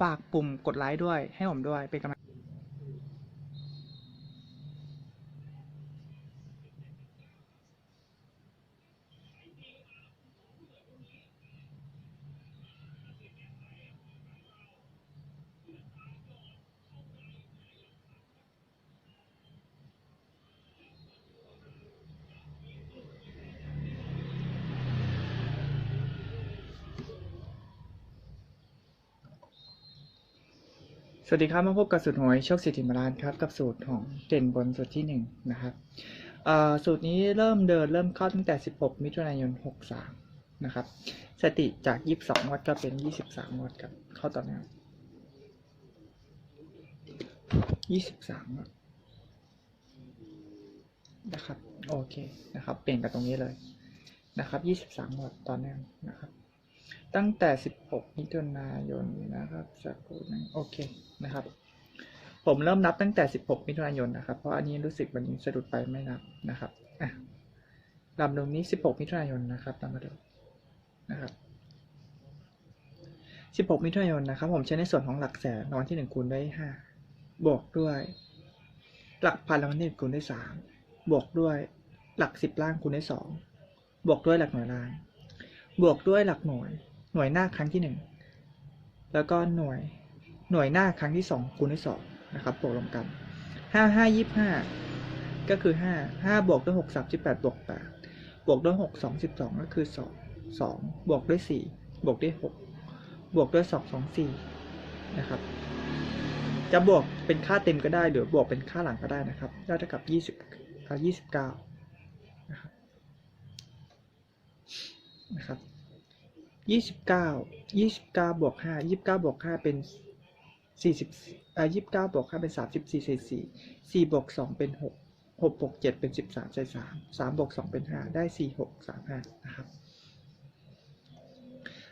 ฝากปุ่มกดไลค์ด้วยให้ผมด้วยเป็นกำลัง วัสดีครับมาพบกับสูตรหวยโชคสิทธิมาลานครับกับสูตรของเด่นบนสูตรที่หนึ่งนะครับสูตรนี้เริ่มเดินเริ่มเข้าตั้งแต่ 16 มิถุนายน 63 นะครับสถิติจาก 22งวดก็เป็น 23งวดครับเข้าตอเนื่อง23งวดนะครับโอเคนะครับเปลี่ยนกับตรงนี้เลยนะครับ 23งวดตอเนื่องนะครับ ตั้งแต่ 16 มิถุนายนนะครับสักครู่หนึงโอเคนะครับ ผมเริ่มนับตั้งแต่ 16 มิถุนายนนะครับ เพราะอันนี้รู้สึกวันนี้สะดุดไปไม่นับนะครับอะลำดับนี้ 16 มิถุนายนนะครับตามมาดูนะครับ 16 มิถุนายนนะครับ ผมใช้ในส่วนของหลักแสนรางวัลที่ 1 คูณด้วย 5 บวกด้วย หลักพันรางวัลที่1คูณด้วย 3 บวกด้วยหลัก 10 ล่างคูณด้วย 2 บวกด้วยหลักหน่วยล่าง บวกด้วยหลักหน่วย หน่วยหน้าครั้งที่หนึ่งแล้วก็หน่วยหน่วยหน้าครั้งที่สองคูณด้วยสองนะครับบวกรวมกันห้าห้ายี่ห้าก็คือห้าห้าบวกด้วยหกสามสิบแปดบวกแปดบวกด้วยหกสองสิบสองก็คือสองสองบวกด้วยสี่บวกด้วยหกบวกด้วยสองสองสี่นะครับ จะบวกเป็นค่าเต็มก็ได้หรือบวกเป็นค่าหลังก็ได้นะครับได้เท่ากับยี่สิบยี่สิบเก้านะครับนะครับ ยี่สิบเก้ายี่สิบเก้าบวกห้ายี่สิบเก้าบวกห้าเป็นสี่สิบอ่ายี่สิบเก้าบวกห้าเป็นสามสิบสี่ใส่สี่สี่บวกสองเป็นหกหกบวกเจ็ดเป็นสิบสามใส่สามสามบวกสองเป็นห้าได้สี่หกสามห้านะครับ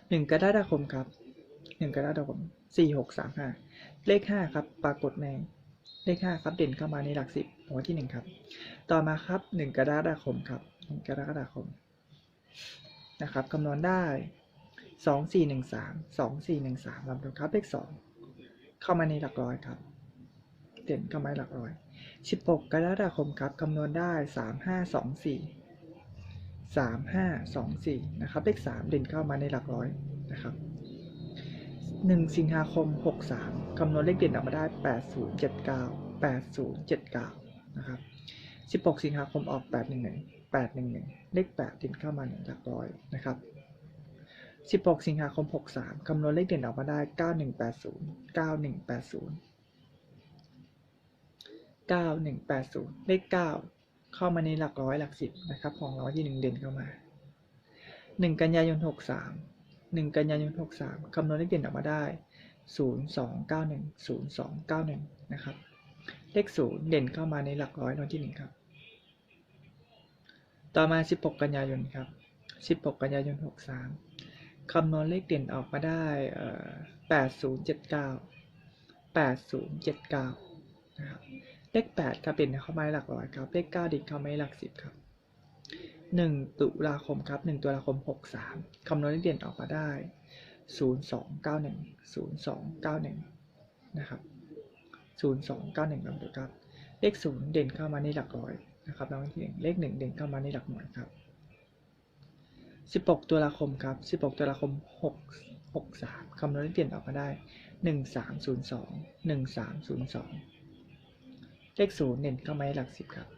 หนึ่งกระดาษคมครับหนึ่งกระดาษคมสี่หกสามห้าเลขห้าครับ ปรากฏในเลขห้าครับเด่นเข้ามาในหลักสิบหัวที่หนึ่งครับ ต่อมาครับหนึ่งกระดาษคมครับหนึ่งกระดาษคมนะครับคำนวณได้ สองสี่หนึ่งสามสองสี่หนึ่งสามลำดับครับเลขสองเข้ามาในหลักร้อยครับ เด่นเข้ามาในหลักร้อยสิบหกกรกฎาคมครับคำนวณได้สามห้าสองสี่สามห้าสองสี่นะครับเลขสามเด่นเข้ามาในหลักร้อยนะครับหนึ่งสิงหาคมหกสามคำนวณเลขเด่นออกมาได้แปดศูนย์เจ็ดเก้าแปดศูนย์เจ็ดเก้านะครับสิบหกสิงหาคมออกแปดหนึ่งหนึ่งแปดหนึ่งหนึ่งเลขแปดเด่นเข้ามาในหลักร้อยนะครับ 16 สิงหาคม 63 คำนวณเลขเด่นออกมาได้ 9180 9180 9180 เลข 9 เข้ามาในหลักร้อยหลักสิบนะครับของเราที่ 1 เด่นเข้ามา 1 กันยายน 63 1 กันยายน 63 คำนวณเลขเด่นออกมาได้ 0291 0291 นะครับ เลข 0 เด่นเข้ามาในหลักร้อยในวันที่ 1 ครับ ต่อมา 16 กันยายนครับ 16 กันยายน 63 คำนวณเลขเด่นออกมาได้แปดศูนย์เจ็ดเก้าแปดศูนย์เจ็ดเก้านะครับเลขแปดครับเด่นเข้ามาในหลักร้อยครับ เลขเก้าเด่นเข้ามาในหลักสิบครับหนึ่งตุลาคมครับหนึ่งตุลาคมหกสามคำนวณเลขเด่นออกมาได้ศูนย์สองเก้าหนึ่งศูนย์สองเก้าหนึ่งนะครับศูนย์สองเก้าหนึ่งลำดับครับ เลขศูนย์เด่นเข้ามาในหลักร้อยนะครับรางวัลที่หนึ่งเลขหนึ่งเด่นเข้ามาในหลักหน่วยครับ 16ตุลาคมครับ 16ตุลาคม 6 63คำนวณเลขเด่นออกมาได้ 1302 1302 เลข0เด่นเข้ามาในหลัก 10 ครับ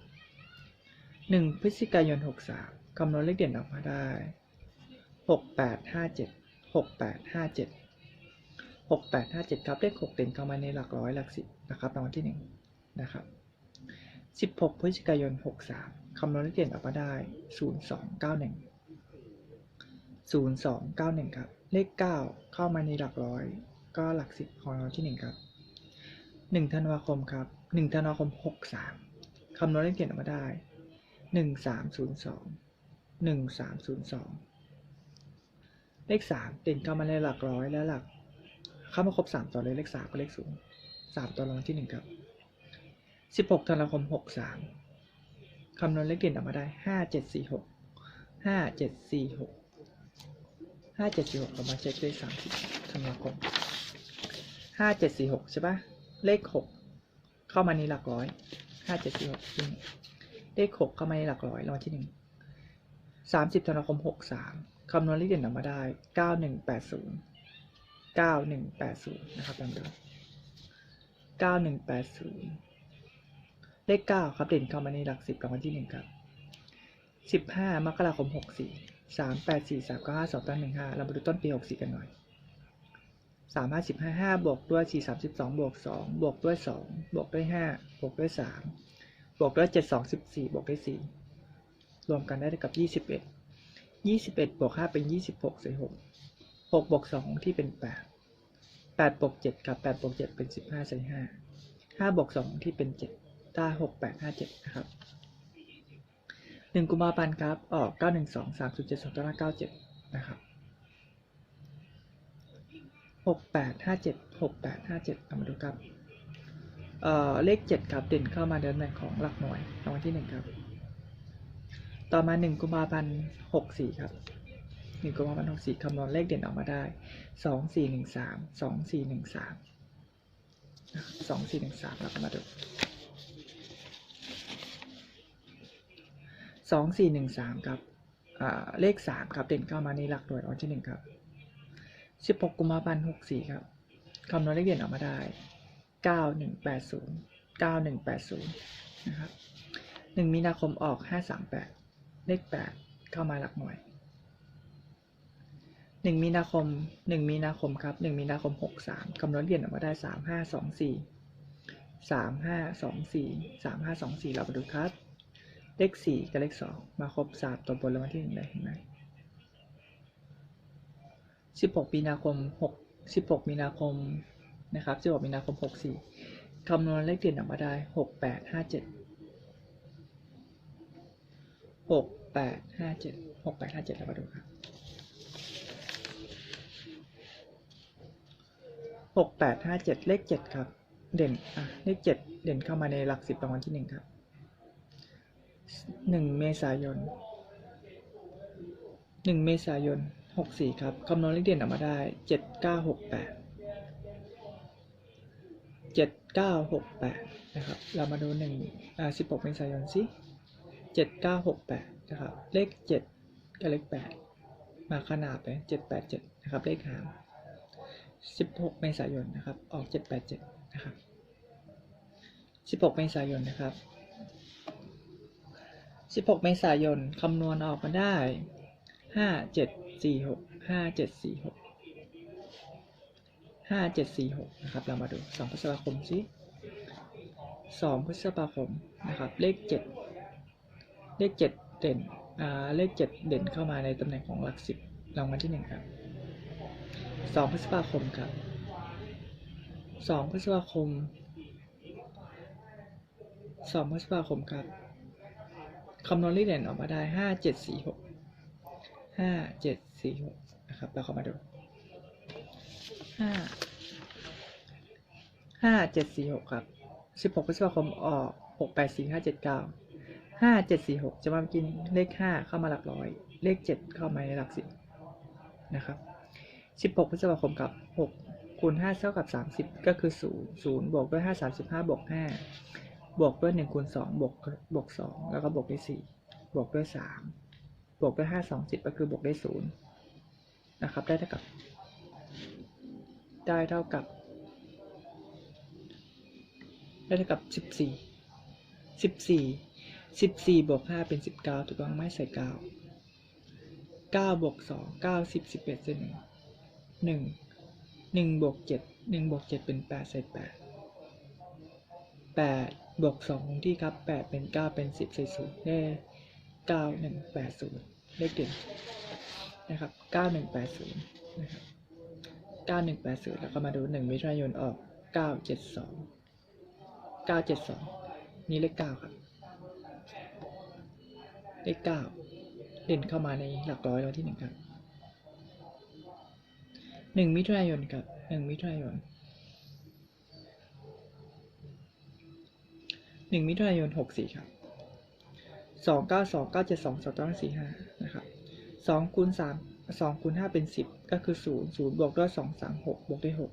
หนึ่งพฤศจิกายนหกสามคำนวณเลขเด่นออกมาได้หกแปดห้าเจ็ดหกแปดห้าเจ็ดหกแปดห้าเจ็ดครับ เลขหกเด่นเข้ามาในหลักร้อยหลักสิบนะครับรางวัลที่หนึ่งนะครับสิบหกพฤศจิกายนหกสามคำนวณเลขเด่นออกมาได้ศู นย์สองเก้าหนึ่งศูนย์สองเก้าหนึ่งครับ เลขเก้าเข้ามาในหลักร้อย ก็หลักสิบของราที่หนึ่งครับหนึ่งธันวาคมครับหนึ่งธันวาคมหกสามคำนวณเลขเด่นออกมาได้หนึ่งสามศูนย์สองหนึ่งสามศูนย์สองเลขสามเด่นเข้ามาในหลักร้อยและหลัก เข้ามาครบสามตัวเลยเลขสามก็เลขศูนย์สามตัวรางวัลที่หนึ่งครับสิบหกธันวาคมหกสามคำนวณเลขเด่นออกมาได้ห้าเจ็ดสี่ ห้าเจ็ดสี่หกเรามาเช็คเลขสามสิบธันวาคมห้าเจ็ดสี่หกใช่ปะเลขหกเข้ามาในหลักร้อยห้าเจ็ดสี่หกเลขหกเข้ามาในหลักร้อยรางวัลที่หนึ่งสามสิบธันวาคมหกสามคำนวณเลขเด่นออกมาได้เก้าหนึ่งแปดศูนย์เก้าหนึ่งแปดศูนย์นะครับตามเดิมเก้าหนึ่งแปดศูนย์เลขเก้าครับเด่นเข้ามาในหลักสิบรางวัลที่หนึ่งครับสิบห้ามกราคมหกสี่ สามแปดสี่สามเก้าห้าสองตั้งหนึ่งห้าเรามาดูต้นปีหกสี่กันหน่อยสามห้าสิบห้าห้าบวกด้วยสี่สามสิบสองบวกสองบวกด้วยสองบวกด้วยห้าบวกด้วยสามบวกด้วยเจ็ดสองสิบสี่บวกด้วยสี่รวมกันได้เท่ากับยี่สิบเอ็ดยี่สิบเอ็ดบวกห้าเป็นยี่สิบหกใส่หกหกบวกสองที่เป็นแปดแปดบวกเจ็ดกับแปดบวกเจ็ดเป็นสิบห้าใส่ห้าห้าบวกสองที่เป็นเจ็ดได้หกแปดห้าเจ็ดนะครับ หนึ่งกุมภาพันธ์ครับ ออกเก้าหนึ่งสองสามศูนย์เจ็ดสองเก้าเก้าเจ็ดนะครับหกแปดห้าเจ็ดหกแปดห้าเจ็ดเอามาดูครับ เอ่อ เลขเจ็ดครับ เด่นเข้ามาในตำแหน่งของหลักหน่วยรางวัลที่หนึ่งครับ ต่อมาหนึ่งกุมภาพันธ์หกสี่ครับหนึ่งกุมภาพันธ์หกสี่คำนวณเลขเด่นออกมาได้สองสี่หนึ่งสามสองสี่หนึ่งสามสองสี่หนึ่งสามเราก็มาดู สองสี่หนึ่งสามครับเลขสามครับเด่นเข้ามาในหลักหน่วยรางวัลที่หนึ่งครับสิบหกกุมภาพันธ์หกสี่ครับคำนวณเลขเด่นออกมาได้เก้าหนึ่งแปดศูนย์เก้าหนึ่งแปดศูนย์นะครับหนึ่งมีนาคมออกห้าสามแปดเลขแปดเข้ามาหลักหน่วยหนึ่งมีนาคมหนึ่งมีนาคมครับหนึ่งมีนาคมหกสามคำนวณเด่นออกมาได้สามห้าสองสี่สามห้าสองสี่สามห้าสองสี่เรามาดูครับ เลขสี่กับเลขสองมาครบสามตัวบนรางวัลที่หนึ่งเลยเห็นไหมสิบหกมีนาคมหกสิบหกมีนาคมนะครับ16มีนาคม64คำนวณเลขเด่นออกมาได้6857 6857 6857เจ็ดหกแปดห้ามาดูครับ6857เจ็ดเลข7ครับ เด่นอะเลข7เด่นเข้ามาในหลัก10รางวัลที่1ครับ 1เมษายน1เมษายน64ครับคำนวณเลขเด่นออกมาได้7968เก้าหกแปดเจ็ดเก้าหกแปดนะครับ เรามาดูหนึ่งอ่าสิบหกเมษายนสิเจ็ดเก้าหกแปดนะครับ เลขเจ็ดกับเลขแปดมาขนาบเลยเจ็ดแปดเจ็ดนะครับ เลขหางสิบหกเมษายนนะครับ ออกเจ็ดแปดเจ็ดนะครับสิบหกเมษายนนะครับ สิบหกเมษายน คำนวณออกมาได้ห้าเจ็ดสี่หกห้าเจ็ดสี่หกห้าเจ็ดสี่หกนะครับ เรามาดูสองพฤษภาคมสิสองพฤษภาคมนะครับ เลขเจ็ดเลขเจ็ดเด่น อ่า เลขเจ็ดเด่นเข้ามาในตำแหน่งของหลักสิบรางวัลที่หนึ่งครับสองพฤษภาคมครับสองพฤษภาคมสองพฤษภาคมครับ คำนวณเลขเดนออกมาได้ห้าเจ็ดสี่หกห้าเจ็ดสี่หกนะครับ เราเข้ามาดูห้าห้าเจ็ดสี่หกครับสิบหกพฤษภาคมออกหกแปดสี่ห้าเจ็ดเก้าห้าเจ็ดสี่หกจะมากินเลขห้าเข้ามาหลักร้อย เลขเจ็ดเข้ามาในหลักสิบนะครับสิบหกพฤษภาคมกับหกคูณห้าเท่ากับสามสิบก็คือศูนย์ศูนย์บวกด้วยห้าสามสิบห้าบวกห้า บวกด้วยหนึ่งคูณสองบวกบวกสองแล้วก็บวกด้วยสี่บวกด้วยสามบวกด้วยห้าสองสิบก็คือบวกได้วยศูนย์นะครับ ได้เท่ากับ ได้เท่ากับ ได้เท่ากับสิบสี่สิบสี่สิบสี่บวกห้าเป็นสิบเก้าถูกต้องไหมใส่เก้าเก้าบวกสองเก้าสิบสิบเอ็ดใส่หนึ่งหนึ่งบวกเจ็ดหนึ่งบวกเจ็ดเป็นแปดใส่แปดแปดบวกสองคงที่ครับแปดเป็นเก้าเป็นสิบใส่ศูนย์ได้เก้าหนึ่งแปดศูนย์เลขเด่นนะครับเก้าหนึ่งแปดศูนย์นะครับเก้าหนึ่งแปดศูนย์แล้วก็มาดูหนึ่งมิถุนายนออกเก้าเจ็ดสองเก้าเจ็ดสองนี่เลขเก้าครับ เลขเก้าเด่นเข้ามาในหลักร้อยรางวันที่หนึ่งครับหนึ่งมิถุนายนครับหนึ่งมิถุนายน หนึ่งมิถุนายนหกสี่ครับสองเก้าสองเก้าเจ็ดสองสองต้องสี่ห้านะครับสองคูณสามสองคูณห้าเป็นสิบก็คือศูนย์ศูนย์บวกด้วยสองสามหกบวกด้วยหก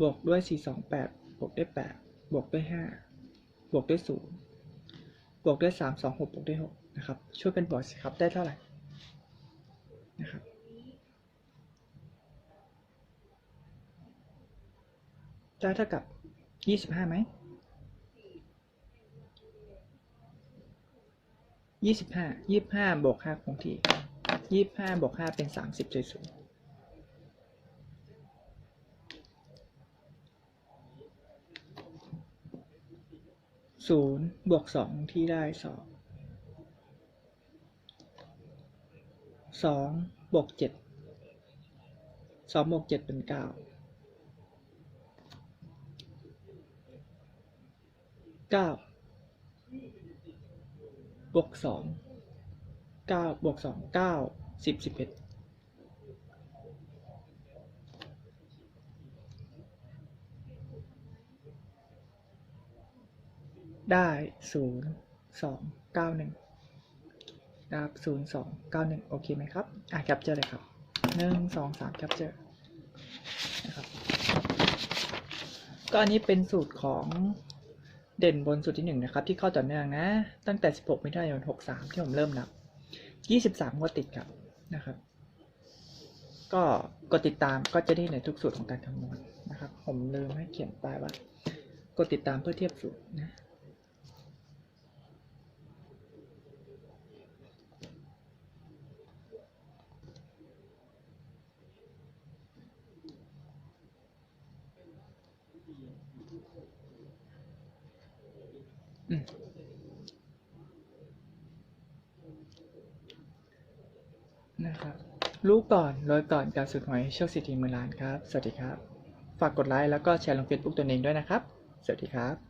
บวกด้วยสี่สองแปดบวกด้วยแปดบวกด้วยห้าบวกด้วยศูนย์บวกด้วยสามสองหกบวกด้วยหกนะครับ ช่วยกันบวกสิครับได้เท่าไหร่นะครับได้เท่ากับยี่สิบห้าไหม ยี่สิบห้ายี่สิบห้าบวกห้าคงที่ยี่สิบห้าบวกห้าเป็นสามสิบจุดศูนย์ศูนย์บวกสองที่ได้สองสองบวกเจ็ดสองบวกเจ็ดเป็นเก้าเก้า บวกสองเก้าบวกสองเก้าสิบสิบเอ็ดได้ศูนย์สองเก้าหนึ่งนะครับศูนย์สองเก้าหนึ่งโอเคไหมครับ อะแคปเจอร์เลยครับหนึ่งสองสามแคปเจอร์นะครับก็อันนี้เป็นสูตรของ เด่นบนสูตรที่หนึ่งนะครับที่เข้าต่อเนื่องนะ ตั้งแต่ 16มิถุนายน63 ที่ผมเริ่มนับ 23งวดติดครับนะครับ ก็กดติดตามก็จะได้ในทุกสูตรของการคำนวณนะครับ ผมลืมให้เขียนป้ายว่ากดติดตามเพื่อเทียบสูตรนะ นะครับรู้ก่อนรวยก่อนการสุดหอยโชคสิทธิมือล้านครับ สวัสดีครับ ฝากกดไลค์แล้วก็แชร์ลงเฟซบุ๊กตัวเองด้วยนะครับ สวัสดีครับ